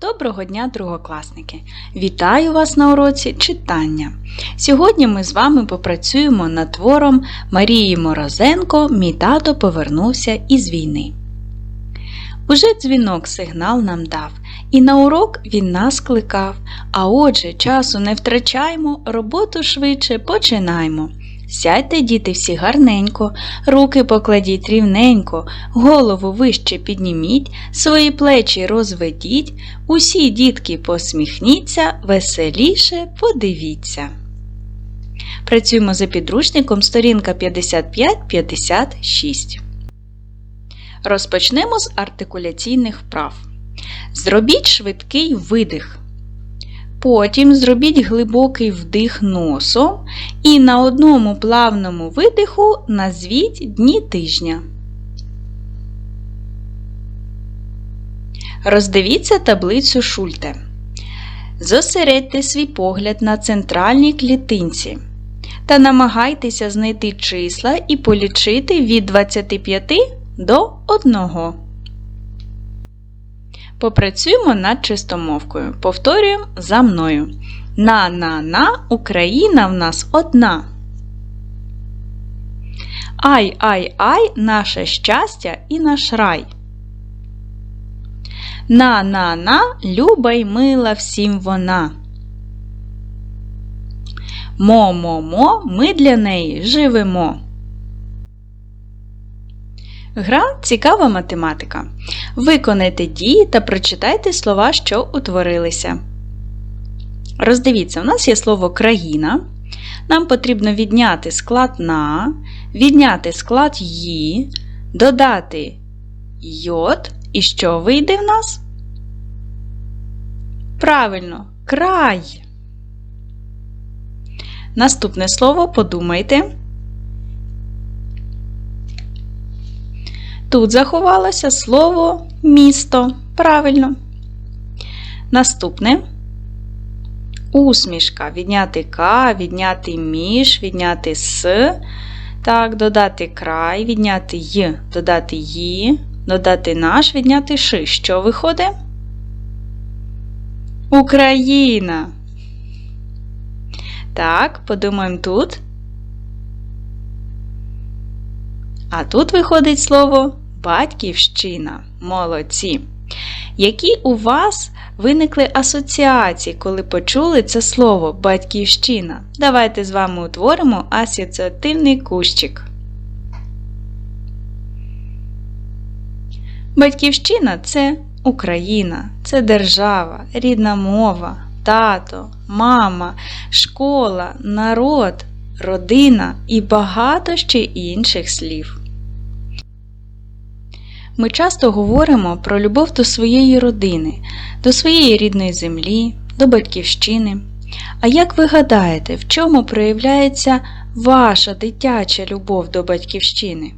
Доброго дня, другокласники! Вітаю вас на уроці читання. Сьогодні ми з вами попрацюємо над твором Марії Морозенко Мій тато повернувся із війни. Уже дзвінок сигнал нам дав, і на урок він нас кликав. А отже, часу не втрачаймо, роботу швидше починаймо. Сядьте, діти, всі гарненько, руки покладіть рівненько, голову вище підніміть, свої плечі розведіть, усі дітки посміхніться, веселіше подивіться. Працюємо за підручником сторінка 55-56. Розпочнемо з артикуляційних вправ. Зробіть швидкий видих. Потім зробіть глибокий вдих носом і на одному плавному видиху назвіть дні тижня. Роздивіться таблицю Шульте. Зосередьте свій погляд на центральній клітинці та намагайтеся знайти числа і полічити від 25 до 1. Попрацюємо над чистомовкою. Повторюємо за мною. На-на-на, Україна в нас одна. Ай-ай-ай, наше щастя і наш рай. На-на-на, люба й мила всім вона. Мо-мо-мо, ми для неї живемо. Гра цікава математика. Виконайте дії та прочитайте слова, що утворилися. Роздивіться, у нас є слово країна. Нам потрібно відняти склад на, відняти склад «ї», додати йод. І що вийде в нас? Правильно, край. Наступне слово подумайте. Тут заховалося слово місто. Правильно. Наступне усмішка. Відняти К, відняти між, відняти С. Так, додати край, відняти Й, додати Ї, додати наш, відняти Ши. Що виходить? Україна. Так, подумаємо тут. А тут виходить слово батьківщина. Молодці. Які у вас виникли асоціації, коли почули це слово батьківщина? Давайте з вами утворимо асоціативний кущик. Батьківщина це Україна, це держава, рідна мова, тато, мама, школа, народ, родина і багато ще інших слів. Ми часто говоримо про любов до своєї родини, до своєї рідної землі, до батьківщини. А як ви гадаєте, в чому проявляється ваша дитяча любов до батьківщини?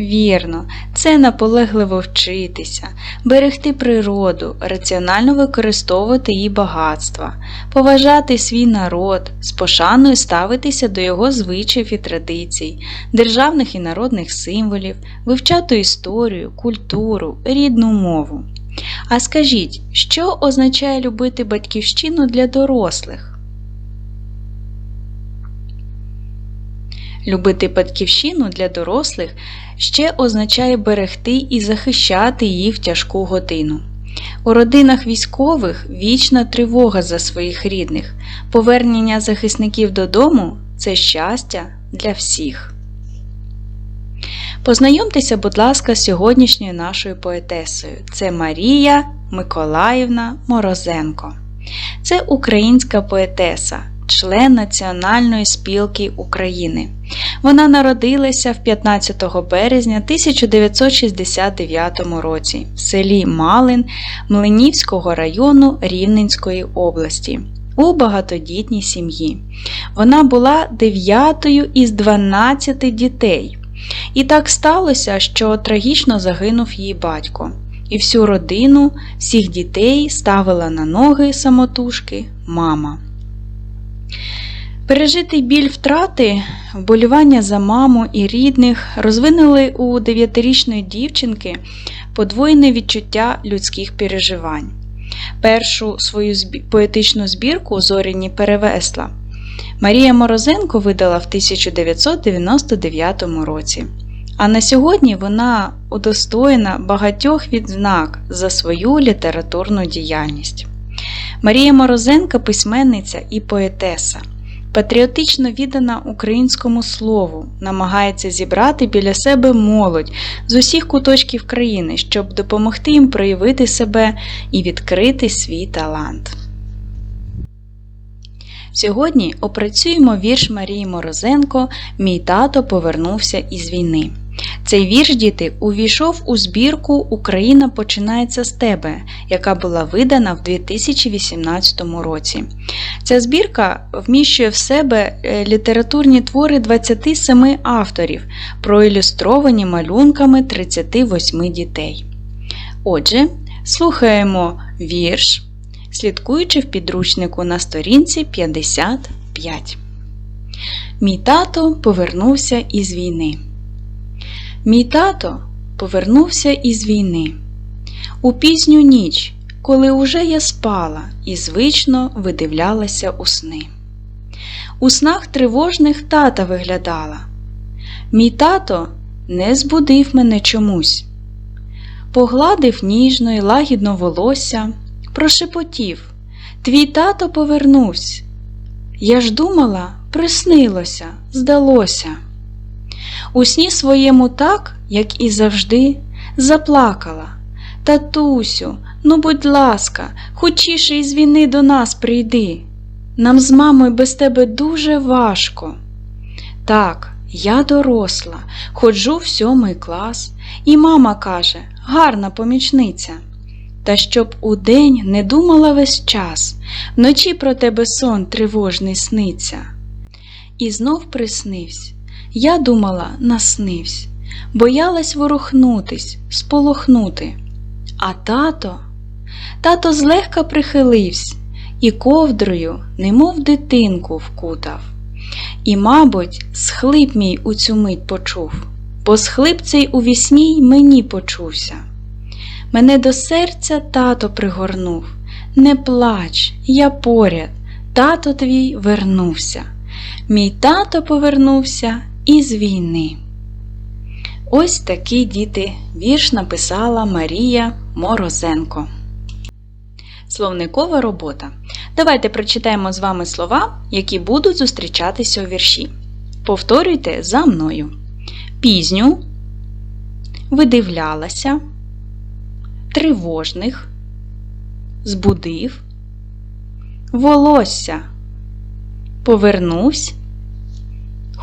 Вірно, це наполегливо вчитися, берегти природу, раціонально використовувати її багатства, поважати свій народ, з пошаною ставитися до його звичаїв і традицій, державних і народних символів, вивчати історію, культуру, рідну мову. А скажіть, що означає любити батьківщину для дорослих? Любити батьківщину для дорослих ще означає берегти і захищати її в тяжку годину. У родинах військових вічна тривога за своїх рідних, повернення захисників додому це щастя для всіх. Познайомтеся, будь ласка, з сьогоднішньою нашою поетесою. Це Марія Миколаївна Морозенко. Це українська поетеса, член Національної спілки України. Вона народилася в 15 березня 1969 році в селі Малин Млинівського району Рівненської області у багатодітній сім'ї. Вона була дев'ятою із 12 дітей. І так сталося, що трагічно загинув її батько. І всю родину, всіх дітей ставила на ноги самотужки мама. Пережитий біль втрати, вболівання за маму і рідних розвинули у дев'ятирічної дівчинки подвоєне відчуття людських переживань. Першу свою поетичну збірку Зоріні перевесла Марія Морозенко видала в 1999 році. А на сьогодні вона удостоєна багатьох відзнак за свою літературну діяльність. Марія Морозенко письменниця і поетеса. Патріотично віддана українському слову, намагається зібрати біля себе молодь з усіх куточків країни, щоб допомогти їм проявити себе і відкрити свій талант. Сьогодні опрацюємо вірш Марії Морозенко Мій тато повернувся із війни. Цей вірш діти увійшов у збірку Україна починається з тебе, яка була видана в 2018 році. Ця збірка вміщує в себе е, літературні твори 27 авторів, проілюстровані малюнками 38 дітей. Отже, слухаємо вірш, слідкуючи в підручнику на сторінці 55. Мій тато повернувся із війни. Мій тато повернувся із війни. У пізню ніч, коли уже я спала і звично видивлялася у сни. У снах тривожних тата виглядала. Мій тато не збудив мене чомусь. Погладив ніжно й лагідно волосся, прошепотів Твій тато повернувся. Я ж думала, приснилося, здалося. У сні своєму так, як і завжди, заплакала. Татусю, ну будь ласка, хочіше із війни до нас прийди. Нам з мамою без тебе дуже важко. Так, я доросла, ходжу в сьомий клас, і мама каже, гарна помічниця. Та щоб удень не думала весь час, вночі про тебе сон тривожний сниться. І знов приснився. Я думала, наснивсь, боялась ворухнутись, сполохнути. А тато, тато злегка прихиливсь і ковдрою, немов дитинку, вкутав. І, мабуть, схлип мій у цю мить почув, бо схлип цей у вісні й мені почувся. Мене до серця тато пригорнув. Не плач, я поряд, тато твій вернувся. Мій тато повернувся із війни. Ось такий діти вірш написала Марія Морозенко. Словникова робота. Давайте прочитаємо з вами слова, які будуть зустрічатися у вірші. Повторюйте за мною. Пізню, видивлялася, тривожних, збудив, волосся, повернусь,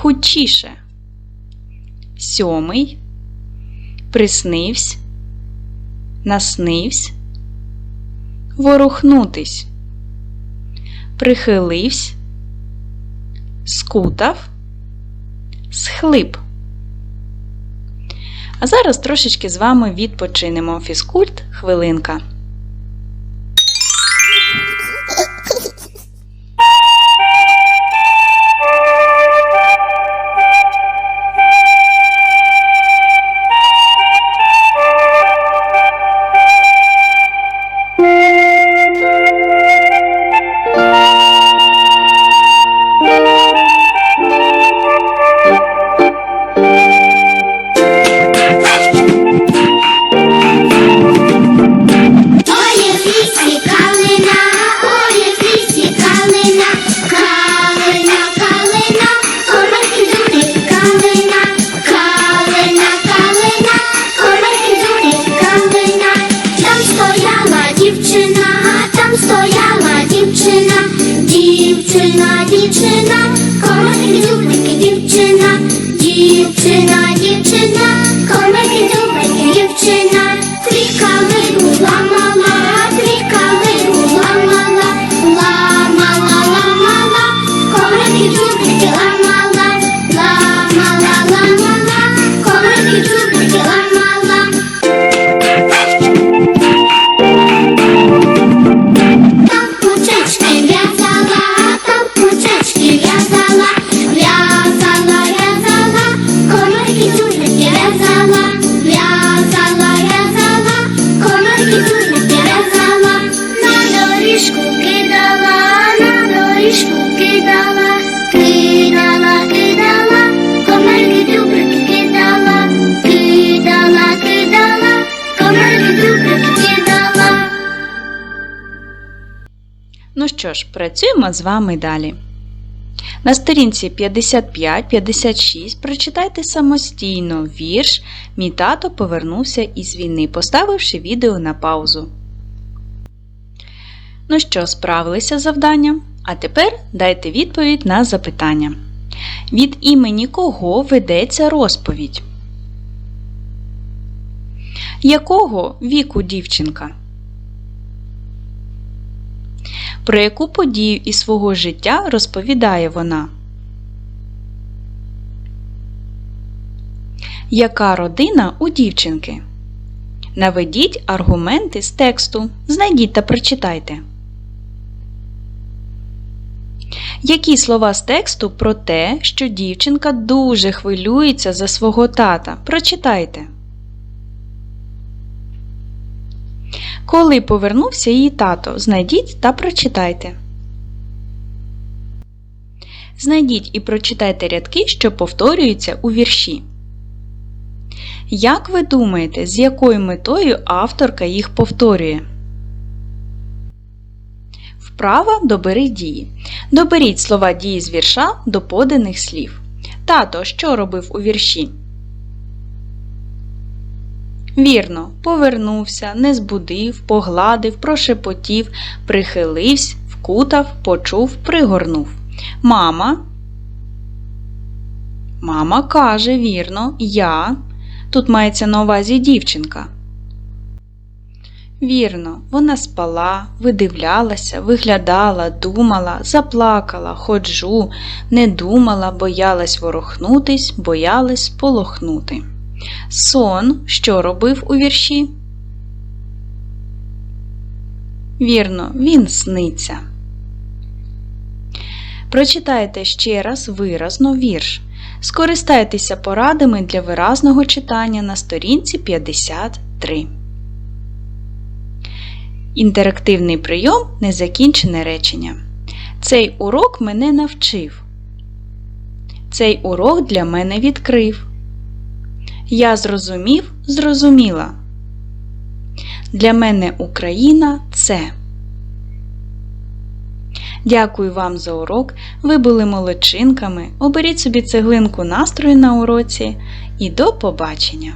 хутчіше, сьомий, приснивсь, наснивсь, ворухнутись, прихиливсь, скутав, схлип. А зараз трошечки з вами відпочинемо. Фізкульт хвилинка. Дівчина, дівчина, коротенькі зубники, дівчина, дівчина. Ну що ж, працюємо з вами далі. На сторінці 55-56 прочитайте самостійно вірш Мій тато повернувся із війни, поставивши відео на паузу. Ну що, справилися з завданням? А тепер дайте відповідь на запитання. Від імені кого ведеться розповідь? Якого віку дівчинка? Про яку подію із свого життя розповідає вона? Яка родина у дівчинки? Наведіть аргументи з тексту. Знайдіть та прочитайте. Які слова з тексту про те, що дівчинка дуже хвилюється за свого тата? Прочитайте. Коли повернувся її тато, знайдіть та прочитайте. Знайдіть і прочитайте рядки, що повторюються у вірші. Як ви думаєте, з якою метою авторка їх повторює? Вправа добери дії. Доберіть слова дії з вірша до поданих слів. Тато що робив у вірші? Вірно, повернувся, не збудив, погладив, прошепотів, прихилився, вкутав, почув, пригорнув. Мама. Мама каже, вірно, я. Тут мається на увазі дівчинка. Вірно, вона спала, видивлялася, виглядала, думала, заплакала, ходжу, не думала, боялась ворохнутись, боялась полохнути. Сон що робив у вірші? Вірно, він сниться. Прочитайте ще раз виразно вірш. Скористайтеся порадами для виразного читання на сторінці 53. Інтерактивний прийом незакінчене речення. Цей урок мене навчив. Цей урок для мене відкрив. Я зрозумів, зрозуміла. Для мене Україна це. Дякую вам за урок. Ви були молодчинками. Оберіть собі цеглинку настрою на уроці і до побачення!